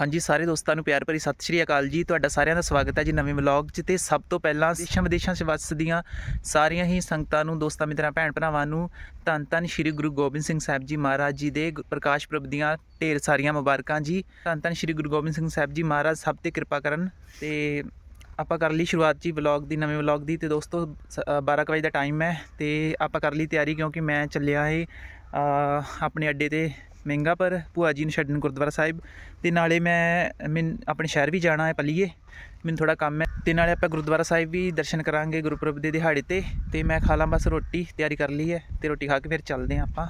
ਹਾਂਜੀ ਸਾਰੇ ਦੋਸਤਾਂ ਨੂੰ ਪਿਆਰ ਭਰੀ ਸਤਿ ਸ਼੍ਰੀ ਅਕਾਲ ਜੀ। ਤੁਹਾਡਾ ਸਾਰਿਆਂ ਦਾ ਸਵਾਗਤ ਹੈ ਜੀ ਨਵੇਂ ਵਲੌਗ 'ਚ ਤੇ ਸਭ ਤੋਂ ਪਹਿਲਾਂ ਦੇਸ਼ਾਂ ਵਿਦੇਸ਼ਾਂ 'ਚ ਵੱਸਦੀਆਂ ਸਾਰੀਆਂ ਹੀ ਸੰਗਤਾਂ ਨੂੰ ਦੋਸਤਾਂ ਮਿੱਤਰਾਂ ਭੈਣ ਭਰਾਵਾਂ ਨੂੰ ਧੰਨ ਧੰਨ ਸ਼੍ਰੀ ਗੁਰੂ ਗੋਬਿੰਦ ਸਿੰਘ ਸਾਹਿਬ ਜੀ ਮਹਾਰਾਜ ਜੀ ਦੇ ਪ੍ਰਕਾਸ਼ ਪੁਰਬ ਦੀਆਂ ਢੇਰ ਸਾਰੀਆਂ ਮੁਬਾਰਕਾਂ ਜੀ। ਧੰਨ ਧੰਨ ਸ਼੍ਰੀ ਗੁਰੂ ਗੋਬਿੰਦ ਸਿੰਘ ਸਾਹਿਬ ਜੀ ਮਹਾਰਾਜ ਸਭ ਤੇ ਕਿਰਪਾ ਕਰਨ। ਤੇ ਆਪਾਂ ਕਰ ਲਈ ਸ਼ੁਰੂਆਤ ਜੀ ਵਲੌਗ ਦੀ ਨਵੇਂ ਵਲੌਗ ਦੀ। ਤੇ ਦੋਸਤੋ ਸ- ਅ, 12 ਕੁ ਵਜੇ ਦਾ ਟਾਈਮ ਹੈ ਤੇ ਆਪਾਂ ਕਰ ਲਈ ਤਿਆਰੀ ਕਿਉਂਕਿ ਮੈਂ ਚੱਲਿਆ ਏ ਆਪਣੇ ਅੱਡੇ ਤੇ ਮਹਿੰਗਾ, ਪਰ ਭੂਆ ਜੀ ਨੂੰ ਛੱਡਣ ਗੁਰਦੁਆਰਾ ਸਾਹਿਬ। ਤੇ ਨਾਲੇ ਮੈਂ ਮੈਂ ਆਪਣੇ ਸ਼ਹਿਰ ਵੀ ਜਾਣਾ ਹੈ ਪੱਲੀਏ। ਮੈਨੂੰ ਥੋੜਾ ਕੰਮ ਹੈ। ਤੇ ਨਾਲੇ ਆਪਾਂ ਗੁਰਦੁਆਰਾ ਸਾਹਿਬ ਵੀ ਦਰਸ਼ਨ ਕਰਾਂਗੇ ਗੁਰਪੁਰਬ ਦੇ ਦਿਹਾੜੇ ਤੇ। ਤੇ ਮੈਂ ਖਾ ਲਾਂ ਬਸ ਰੋਟੀ, ਤਿਆਰੀ ਕਰ ਲਈ ਹੈ। ਤੇ ਰੋਟੀ ਖਾ ਕੇ ਫਿਰ ਚੱਲਦੇ ਹਾਂ ਆਪਾਂ।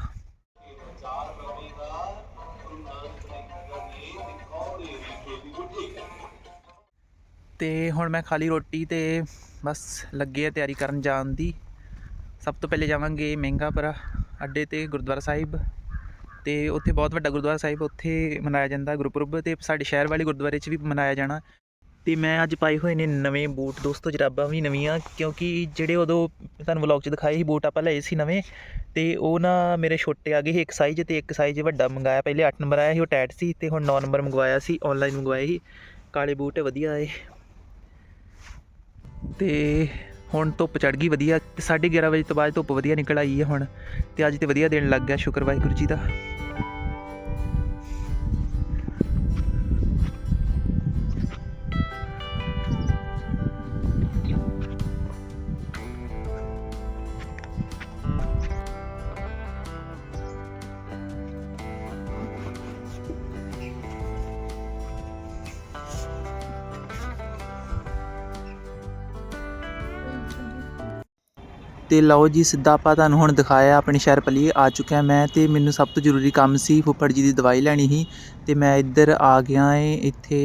ਤੇ ਹੁਣ ਮੈਂ ਖਾਲੀ ਰੋਟੀ ਤੇ ਬਸ ਲੱਗੇ ਆ ਤਿਆਰੀ ਕਰਨ ਜਾਣ ਦੀ। ਸਭ ਤੋਂ ਪਹਿਲੇ ਜਾਵਾਂਗੇ ਮਹਿੰਗਾਪੁਰਾ ਅੱਡੇ ਤੇ ਗੁਰਦੁਆਰਾ ਸਾਹਿਬ। ਅਤੇ ਉੱਥੇ ਬਹੁਤ ਵੱਡਾ ਗੁਰਦੁਆਰਾ ਸਾਹਿਬ ਉੱਥੇ ਮਨਾਇਆ ਜਾਂਦਾ, ਗੁਰਪੁਰਬ ਅਤੇ ਸਾਡੇ ਸ਼ਹਿਰ ਵਾਲੇ ਗੁਰਦੁਆਰੇ 'ਚ ਵੀ ਮਨਾਇਆ ਜਾਣਾ। ਤੇ ਮੈਂ ਅੱਜ ਪਾਏ ਹੋਏ ਨੇ ਨਵੇਂ ਬੂਟ, ਦੋਸਤੋ ਜਰਾਬਾਂ ਵੀ ਨਵੀਆਂ, ਕਿਉਂਕਿ ਜਿਹੜੇ ਉਦੋਂ ਤੁਹਾਨੂੰ ਵਲੌਗ 'ਚ ਦਿਖਾਏ ਸੀ ਬੂਟ ਆਪਾਂ ਲਏ ਸੀ ਨਵੇਂ, ਤੇ ਉਹ ਨਾ ਮੇਰੇ ਛੋਟੇ ਆ ਗਏ ਸੀ, ਇੱਕ ਸਾਈਜ਼ ਤੇ ਇੱਕ ਸਾਈਜ਼ ਵੱਡਾ ਮੰਗਾਇਆ, ਪਹਿਲੇ 8 ਨੰਬਰ ਆਇਆ ਸੀ, ਉਹ ਟਾਈਟ ਸੀ, ਤੇ ਹੁਣ 9 ਨੰਬਰ ਮੰਗਵਾਇਆ ਸੀ ਆਨਲਾਈਨ ਮੰਗਵਾਏ ਸੀ। ਕਾਲੇ ਬੂਟ ਵਧੀਆ ਆਏ। ਤੇ ਹੁਣ ਧੁੱਪ ਚੜ ਗਈ ਵਧੀਆ ਤੇ 11:30 ਵਜੇ ਤੋਂ ਬਾਅਦ ਧੁੱਪ ਵਧੀਆ ਨਿਕਲ ਆਈ ਹੈ ਹੁਣ, ਤੇ ਅੱਜ ਤੇ ਵਧੀਆ ਦਿਨ ਲੱਗ ਗਿਆ, ਸ਼ੁਕਰ ਵਾਹਿਗੁਰੂ ਜੀ ਦਾ। ਅਤੇ ਲਓ ਜੀ ਸਿੱਧਾ ਆਪਾਂ ਤੁਹਾਨੂੰ ਹੁਣ ਦਿਖਾਇਆ ਆਪਣੇ ਸ਼ਹਿਰ ਪਲੀਏ ਆ ਚੁੱਕਿਆ ਮੈਂ ਅਤੇ ਮੈਨੂੰ ਸਭ ਤੋਂ ਜ਼ਰੂਰੀ ਕੰਮ ਸੀ ਫੁੱਫੜ ਜੀ ਦੀ ਦਵਾਈ ਲੈਣੀ ਸੀ ਅਤੇ ਮੈਂ ਇੱਧਰ ਆ ਗਿਆ ਏ ਇੱਥੇ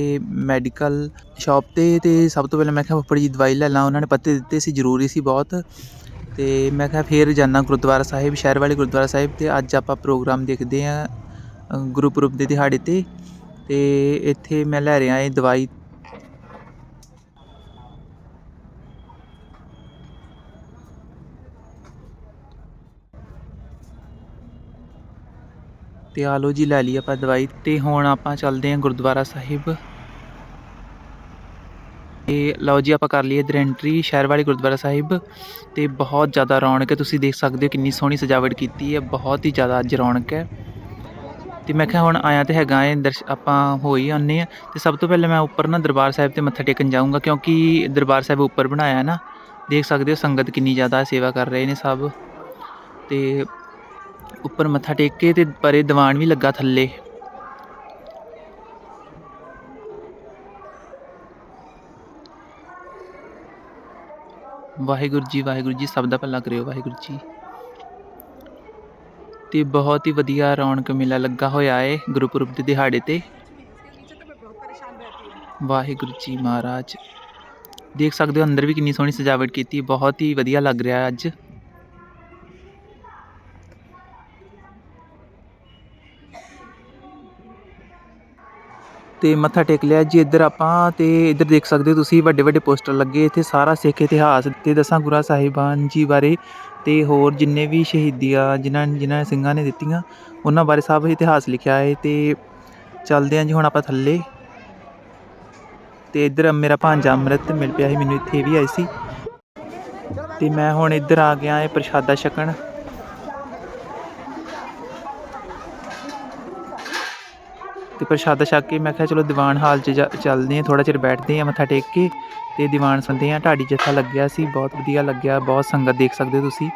ਮੈਡੀਕਲ ਸ਼ਾਪ ਤੇ ਅਤੇ ਸਭ ਤੋਂ ਪਹਿਲਾਂ ਮੈਂ ਕਿਹਾ ਫੁੱਫੜ ਜੀ ਦੀ ਦਵਾਈ ਲੈ ਲਾਂ ਉਹਨਾਂ ਨੇ ਪੱਤੇ ਦਿੱਤੇ ਸੀ ਜ਼ਰੂਰੀ ਸੀ ਬਹੁਤ ਅਤੇ ਮੈਂ ਕਿਹਾ ਫੇਰ ਜਾਣਾ ਗੁਰਦੁਆਰਾ ਸਾਹਿਬ ਸ਼ਹਿਰ ਵਾਲੇ ਗੁਰਦੁਆਰਾ ਸਾਹਿਬ ਅਤੇ ਅੱਜ ਆਪਾਂ ਪ੍ਰੋਗਰਾਮ ਦੇਖਦੇ ਹਾਂ ਅ, ਗੁਰਪੁਰਬ ਦੇ ਦਿਹਾੜੇ ਤੇ ਅਤੇ ਇੱਥੇ ਮੈਂ ਲੈ ਰਿਹਾ ਏ ਦਵਾਈ ਤੇ ਆ ਲਓ ਜੀ ਲੈ ਲਈ ਆਪਾਂ ਦਵਾਈ ਤੇ ਹੁਣ ਆਪਾਂ ਚੱਲਦੇ ਹਾਂ ਗੁਰਦੁਆਰਾ ਸਾਹਿਬ। ਤੇ ਲਓ ਜੀ ਆਪਾਂ ਕਰ ਲਈ ਇਧਰ ਐਂਟਰੀ ਸ਼ਹਿਰ ਵਾਲੇ ਗੁਰਦੁਆਰਾ ਸਾਹਿਬ ਤੇ ਬਹੁਤ ਜ਼ਿਆਦਾ ਰੌਣਕ ਹੈ। ਤੁਸੀਂ ਦੇਖ ਸਕਦੇ ਹੋ ਕਿੰਨੀ ਸੋਹਣੀ ਸਜਾਵਟ ਕੀਤੀ ਹੈ, ਬਹੁਤ ਹੀ ਜ਼ਿਆਦਾ ਅੱਜ ਰੌਣਕ ਹੈ। ਤੇ ਮੈਂ ਕਿਹਾ ਹੁਣ ਆਇਆ ਤੇ ਹੈਗਾ ਏ, ਦਰਸ਼ ਆਪਾਂ ਹੋ ਹੀ ਆਉਂਦੇ ਆ ਤੇ ਸਭ ਤੋਂ ਪਹਿਲਾਂ ਮੈਂ ਉੱਪਰ ਨਾ ਦਰਬਾਰ ਸਾਹਿਬ ਤੇ ਮੱਥਾ ਟੇਕਣ ਜਾਊਂਗਾ ਕਿਉਂਕਿ ਦਰਬਾਰ ਸਾਹਿਬ ਉੱਪਰ ਬਣਾਇਆ ਹੈ ਨਾ। ਦੇਖ ਸਕਦੇ ਹੋ ਸੰਗਤ ਕਿੰਨੀ ਜ਼ਿਆਦਾ ਸੇਵਾ ਕਰ ਰਹੇ ਨੇ ਸਭ। ਤੇ ਉੱਪਰ ਮੱਥਾ ਟੇਕ ਕੇ ਤੇ ਪਰੇ ਦੀਵਾਨ ਵੀ ਲੱਗਾ ਥੱਲੇ। ਵਾਹਿਗੁਰੂ ਜੀ ਵਾਹਿਗੁਰੂ ਜੀ, ਸਭ ਦਾ ਭਲਾ ਕਰਿਓ ਵਾਹਿਗੁਰੂ ਜੀ। ਤੇ ਬਹੁਤ ਹੀ ਵਧੀਆ ਰੌਣਕ ਮੇਲਾ ਲੱਗਾ ਹੋਇਆ ਏ ਗੁਰਪੁਰਬ ਦੇ ਦਿਹਾੜੇ ਤੇ। ਵਾਹਿਗੁਰੂ ਜੀ ਮਹਾਰਾਜ। ਦੇਖ ਸਕਦੇ ਹੋ ਅੰਦਰ ਵੀ ਕਿੰਨੀ ਸੋਹਣੀ ਸਜਾਵਟ ਕੀਤੀ, ਬਹੁਤ ਹੀ ਵਧੀਆ ਲੱਗ ਰਿਹਾ ਹੈ ਅੱਜ। ਤੇ ਮੱਥਾ ਟੇਕ ਲਿਆ। ਜੀ ਇੱਧਰ ਆਪਾਂ ਤੇ ਇੱਧਰ ਦੇਖ ਸਕਦੇ ਹੋ ਤੁਸੀਂ ਵੱਡੇ ਵੱਡੇ ਪੋਸਟਰ ਲੱਗੇ। ਇੱਥੇ ਸਾਰਾ ਸਿੱਖ ਇਤਿਹਾਸ ਤੇ ਦਸਾਂ ਗੁਰਾਂ ਸਾਹਿਬਾਨ ਜੀ ਬਾਰੇ ਤੇ ਹੋਰ ਜਿੰਨੇ ਵੀ ਸ਼ਹੀਦੀਆਂ, ਜਿਨ੍ਹਾਂ ਜਿਨ੍ਹਾਂ ਸਿੰਘਾਂ ਨੇ ਦਿੱਤੀਆਂ, ਉਹਨਾਂ ਬਾਰੇ ਸਭ ਇਤਿਹਾਸ ਲਿਖਿਆ ਹੈ ਤੇ ਚੱਲਦੇ ਹਾਂ ਜੀ ਹੁਣ ਆਪਾਂ ਥੱਲੇ। ਤੇ ਇੱਧਰ ਮੇਰਾ ਭਾਂਜਾ ਅੰਮ੍ਰਿਤ ਮਿਲ ਪਿਆ ਸੀ, ਮੈਨੂੰ ਇੱਥੇ ਇਹ ਵੀ ਆਈ ਸੀ। ਤੇ ਮੈਂ ਹੁਣ ਇੱਧਰ ਆ ਗਿਆ ਇਹ ਪ੍ਰਸ਼ਾਦਾ ਛਕਣ। ਤੇ ਪ੍ਰਸ਼ਾਦਾ ਛਕ ਕੇ ਮੈਂ ਕਿਹਾ, ਚਲੋ ਦੀਵਾਨ ਹਾਲ 'ਚ ਜਾ- ਚੱਲਦੇ ਹਾਂ ਥੋੜਾ ਚਿਰ ਬੈਠਦੇ ਹਾਂ ਮੱਥਾ ਟੇਕ ਕੇ ਤੇ ਦੀਵਾਨ ਸੁਣਦੇ ਹਾਂ। ਢਾਡੀ ਜੱਥਾ ਲੱਗਿਆ ਸੀ, ਬਹੁਤ ਵਧੀਆ ਲੱਗਿਆ, ਬਹੁਤ ਸੰਗਤ ਦੇਖ ਸਕਦੇ ਹੋ ਤੁਸੀਂ।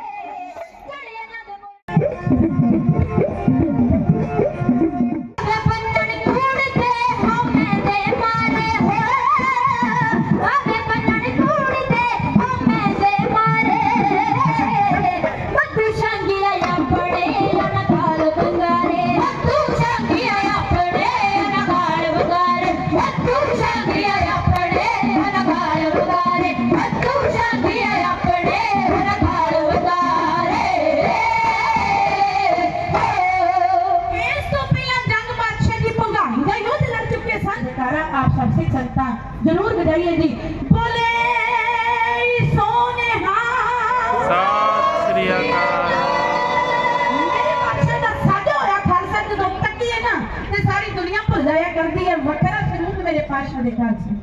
ਪਾਸ਼ਾ ਦੇ ਘਰ ਸੀ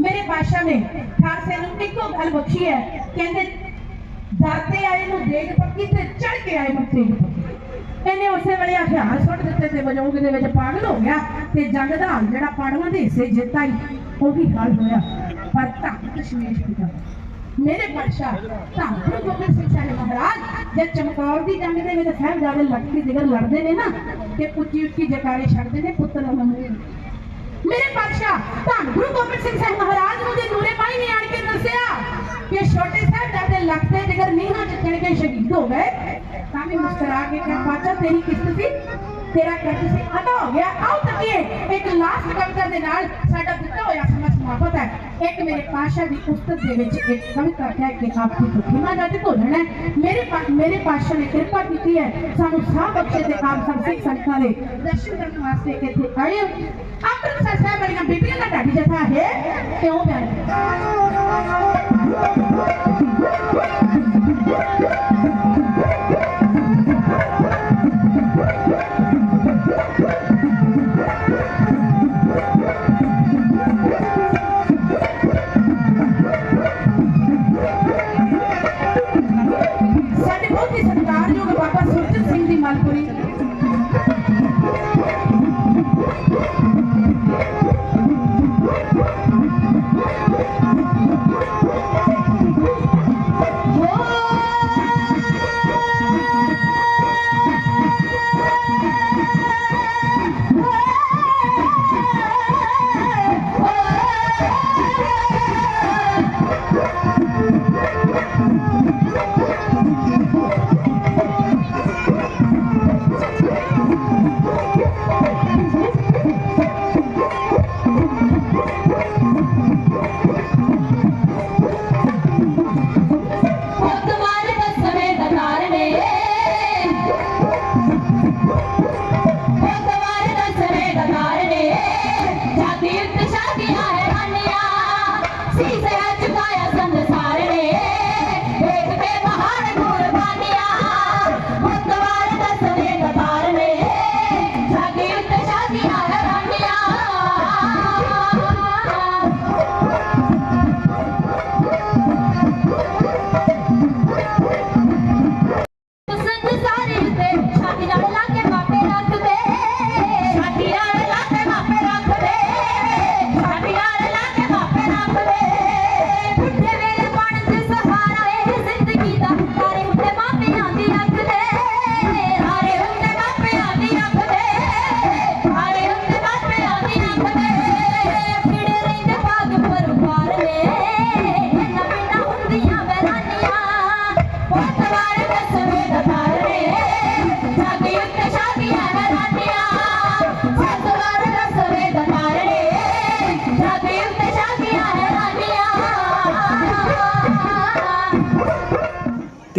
ਮੇਰੇ ਪਾਸ਼ਾ ਨੇ ਖਾਲਸੇ ਨੂੰ ਇੱਕੋ ਗੱਲ ਬਖਸ਼ੀ ਹੈ, ਕਹਿੰਦੇ ਦਾਤੇ ਆਏ ਨੂੰ ਦੇਖ ਪੱਕੀ ਤੇ ਚੜ ਕੇ ਆਏ ਨੂੰ ਇਹਨੇ ਉਸੇ ਵੇਲੇ ਹਥਿਆਰ ਸੁੱਟ ਦਿੱਤੇ ਤੇ ਵਜੋਗ ਦੇ ਵਿੱਚ ਪਾਗਲ ਹੋ ਗਿਆ ਤੇ ਜੰਗ ਦਾ ਹਾਲ ਜਿਹੜਾ ਪਾੜਵਾਂ ਦੇ ਹਿੱਸੇ ਜਿੱਤਾ ਹੀ, ਉਹ ਵੀ ਹਾਲ ਹੋਇਆ। ਪਰ ਧੰਨ ਕਸ਼ਮੀਰ ਪਿਤਾ ਮੇਰੇ ਪਾਸ਼ਾ ਧੰਨ ਗੁਰੂ ਗੋਬਿੰਦ ਸਿੰਘ ਸਾਹਿਬ ਮਹਾਰਾਜ, ਜੇ ਚਮਕੌਰ ਦੀ ਜੰਗ ਦੇ ਵਿੱਚ ਸਾਹਿਬਜ਼ਾਦੇ ਲੜਕੀ ਜਿਗਰ ਲੜਦੇ ਨੇ ਨਾ, ਤੇ ਉੱਚੀ ਉੱਚੀ ਜਕਾਰੇ ਛੱਡਦੇ ਨੇ ਪੁੱਤਰ ਨੂੰ। ਮੇਰੇ ਪਾਤਸ਼ਾਹ, ਧੰਨ ਗੁਰੂ ਗੋਬਿੰਦ ਸਿੰਘ ਸਾਹਿਬ ਮਹਾਰਾਜ ਨੂੰ ਜੇ ਨੂਰੇ ਮਾਈ ਨੇ ਆਣ ਕੇ ਦੱਸਿਆ ਕਿ ਛੋਟੇ ਸਾਹਿਬ ਦੇ ਲਖਤੇ ਜਿਗਰ ਨੀਹਾਂ ਚ ਚੜ ਕੇ ਸ਼ਹੀਦ ਹੋ ਗਏ, ਤਾਂ ਵੀ ਮੁਸਕਰਾ ਕੇ ਕਿਹਾ, ਪਾਤਸ਼ਾਹ, ਤੇਰੀ ਕਿਸ਼ਤ ਸੀ, ਤੇਰਾ ਕਰਜ਼ ਸੀ ਅਦਾ ਹੋ ਗਿਆ, ਆਓ ਤੱਕੀਏ ਇੱਕ ਲਾਸਟ ਕਵਿਤਾ ਦੇ ਨਾਲ ਸਾਡਾ ਦਿੱਤਾ ਹੋਇਆ ਸਮਾਂ ਸਮਾਪਤ ਹੈ, ਇੱਕ ਮੇਰੇ ਪਾਸ਼ਾ ਦੀ ਉਸਤਤ ਦੇ ਵਿੱਚ ਇੱਕ ਕਵਿਤਾ ਹੈ ਕਿ ਆਪ ਦੀ ਦਾ ਤੇ ਭੋਲਣਾ ਮੇਰੇ ਮੇਰੇ ਪਾਸ਼ਾ ਨੇ ਕਿਰਪਾ ਕੀਤੀ ਹੈ, ਸਾਨੂੰ ਸਾਹ ਬਖਸ਼ੇ ਤੇ ਆਪ ਸਭ ਸਿੱਖ ਸੰਗਤਾਂ ਦੇ ਦਰਸ਼ਨ ਕਰਨ ਵਾਸਤੇ ਇੱਥੇ ਆਏ ਅੰਮ੍ਰਿਤਸਰ ਸਾਹਿਬ ਵਾਲੀਆਂ ਬੀਬੀਆਂ ਦਾ ਢਾਡੀ ਜਥਾ ਹੈ, ਤੇ ਉਹ ਬਿਆਨ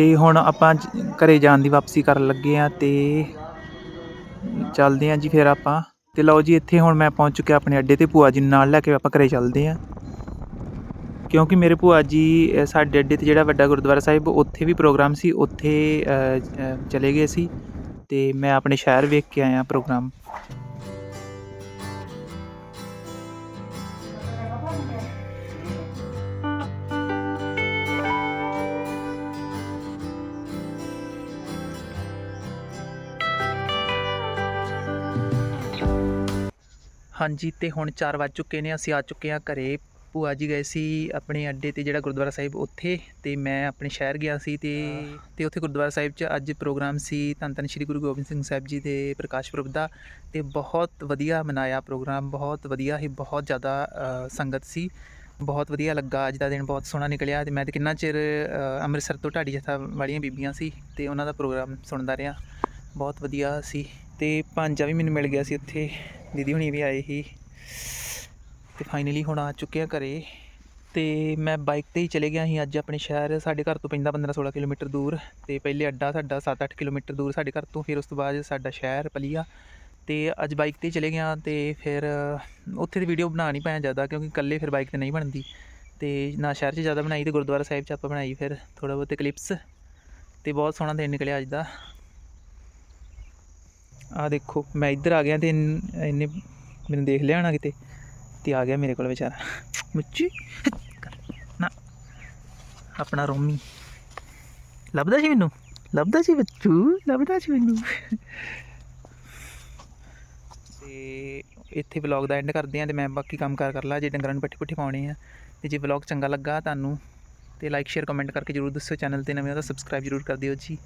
ਤੇ ਹੁਣ ਆਪਾਂ ਜ- ਘਰੇ ਜਾਣ ਦੀ ਵਾਪਸੀ ਕਰਨ ਲੱਗੇ ਆ ਤੇ ਚੱਲਦੇ ਆ ਜੀ ਫਿਰ ਆਪਾਂ। ਤੇ ਲਓ ਜੀ, ਇੱਥੇ ਹੁਣ ਮੈਂ ਪਹੁੰਚ ਚੁੱਕਿਆ ਆਪਣੇ ਅੱਡੇ ਤੇ ਭੂਆ ਜੀ ਨੂੰ ਨਾਲ ਲੈ ਕੇ ਆਪਾਂ ਘਰੇ ਚੱਲਦੇ ਆ ਕਿਉਂਕਿ ਮੇਰੇ ਭੂਆ ਜੀ ਸਾਡੇ ਅੱਡੇ ਤੇ ਜਿਹੜਾ ਵੱਡਾ ਗੁਰਦੁਆਰਾ ਸਾਹਿਬ, ਉੱਥੇ ਵੀ ਪ੍ਰੋਗਰਾਮ ਸੀ, ਉੱਥੇ ਚਲੇ ਗਏ ਸੀ। ਤੇ ਮੈਂ ਆਪਣੇ ਸ਼ਹਿਰ ਵੇਖ ਕੇ ਆਇਆ ਪ੍ਰੋਗਰਾਮ। ਹਾਂਜੀ ਤੇ ਹੁਣ 4 ਵੱਜ ਚੁੱਕੇ ਨੇ ਅਸੀਂ ਆ ਚੁੱਕੇ ਹਾਂ ਘਰੇ। ਭੂਆ ਜੀ ਗਏ ਸੀ ਆਪਣੇ ਅੱਡੇ ਤੇ ਜਿਹੜਾ ਗੁਰਦੁਆਰਾ ਸਾਹਿਬ ਉੱਥੇ ਤੇ ਮੈਂ ਆਪਣੇ ਸ਼ਹਿਰ ਗਿਆ ਸੀ ਤੇ ਤੇ ਉੱਥੇ ਗੁਰਦੁਆਰਾ ਸਾਹਿਬ 'ਚ ਅੱਜ ਪ੍ਰੋਗਰਾਮ ਸੀ ਧੰਨ ਧੰਨ ਸ਼੍ਰੀ ਗੁਰੂ ਗੋਬਿੰਦ ਸਿੰਘ ਸਾਹਿਬ ਜੀ ਦੇ ਪ੍ਰਕਾਸ਼ ਪੁਰਬ ਦਾ ਤੇ ਬਹੁਤ ਵਧੀਆ ਮਨਾਇਆ ਪ੍ਰੋਗਰਾਮ ਬਹੁਤ ਵਧੀਆ ਹੀ ਬਹੁਤ ਜ਼ਿਆਦਾ ਸੰਗਤ ਸੀ। ਬਹੁਤ ਵਧੀਆ ਲੱਗਾ ਅੱਜ ਦਾ ਦਿਨ ਬਹੁਤ ਸੋਹਣਾ ਨਿਕਲਿਆ ਤੇ ਮੈਂ ਤੇ ਕਿੰਨਾ ਚਿਰ ਅੰਮ੍ਰਿਤਸਰ ਤੋਂ ਢਾਡੀ ਜਥਾ ਵਾਲੀਆਂ ਬੀਬੀਆਂ ਸੀ ਤੇ ਉਹਨਾਂ ਦਾ ਪ੍ਰੋਗਰਾਮ ਸੁਣਦਾ ਰਿਹਾ। ਬਹੁਤ ਵਧੀਆ ਸੀ ਤੇ ਭਾਂਜਾ ਵੀ ਮੈਨੂੰ ਮਿਲ ਗਿਆ ਸੀ ਉੱਥੇ। ਦੀਦੀ ਹੁਣੀ ਵੀ ਆਏ ਸੀ ਤੇ ਫਾਈਨਲੀ ਹੁਣ ਆ ਚੁੱਕੇ ਆ ਘਰੇ ਤੇ ਮੈਂ ਬਾਈਕ ਤੇ ਹੀ ਚਲੇ ਗਿਆ ਸੀ। ਅੱਜ ਆਪਣੇ ਸ਼ਹਿਰ ਸਾਡੇ ਘਰ ਤੋਂ ਪੈਂਦਾ 15 16 ਕਿਲੋਮੀਟਰ ਦੂਰ ਤੇ ਪਹਿਲੇ ਅੱਡਾ ਸਾਡਾ 7-8 ਕਿਲੋਮੀਟਰ ਦੂਰ ਸਾਡੇ ਘਰ ਤੋਂ, ਫਿਰ ਉਸ ਤੋਂ ਬਾਅਦ ਸਾਡਾ ਸ਼ਹਿਰ ਪਲੀਆ ਤੇ ਅੱਜ ਬਾਈਕ ਤੇ ਚਲੇ ਗਿਆ ਤੇ ਫਿਰ ਉੱਥੇ ਦੀ ਵੀਡੀਓ ਬਣਾ ਨਹੀਂ ਪਾਇਆ ਜ਼ਿਆਦਾ ਕਿਉਂਕਿ ਇਕੱਲੇ ਫਿਰ ਬਾਈਕ ਤੇ ਨਹੀਂ ਬਣਦੀ ਤੇ ਨਾ ਸ਼ਹਿਰ 'ਚ ਜ਼ਿਆਦਾ ਬਣਾਈ ਤੇ ਗੁਰਦੁਆਰਾ ਸਾਹਿਬ 'ਚ ਆਪਾਂ ਬਣਾਈ ਫਿਰ ਥੋੜਾ ਬਹੁਤੇ ਕਲਿੱਪਸ ਤੇ ਬਹੁਤ ਸੋਹਣਾ ਦਿਨ ਨਿਕਲਿਆ ਅੱਜ ਦਾ। ਆ ਦੇਖੋ, ਮੈਂ ਇੱਧਰ ਆ ਗਿਆ ਤੇ ਇਨ- ਇਹਨੇ ਮੈਨੂੰ ਦੇਖ ਲਿਆ ਹੋਣਾ ਕਿਤੇ ਤੇ ਆ ਗਿਆ ਮੇਰੇ ਕੋਲ ਵਿਚਾਰਾ। ਮੁੱਚੀ ਨਾ। ਆਪਣਾ ਰੋਮੀ। ਲੱਭਦਾ ਸੀ ਮੈਨੂੰ? ਲੱਭਦਾ ਸੀ ਬੱਚੂ, ਲੱਭਦਾ ਸੀ ਮੈਨੂੰ। ਤੇ ਇੱਥੇ ਵਲੌਗ ਦਾ ਐਂਡ ਕਰਦੇ ਆਂ ਤੇ ਮੈਂ ਬਾਕੀ ਕੰਮ ਕਾਰ ਕਰ ਲਾ, ਜੇ ਡੰਗਰਾਂ ਨੂੰ ਪੱਠੇ ਪੁੱਠੇ ਪਾਉਣੇ ਆ। ਤੇ ਜੇ ਵਲੌਗ ਚੰਗਾ ਲੱਗਾ ਤੁਹਾਨੂੰ ਤੇ ਲਾਈਕ ਸ਼ੇਅਰ ਕਮੈਂਟ ਕਰਕੇ ਜਰੂਰ ਦੱਸੋ ਚੈਨਲ ਤੇ ਨਵੇਂ ਹੋ ਤਾਂ ਸਬਸਕ੍ਰਾਈਬ ਜਰੂਰ ਕਰ ਦਿਓ ਜੀ।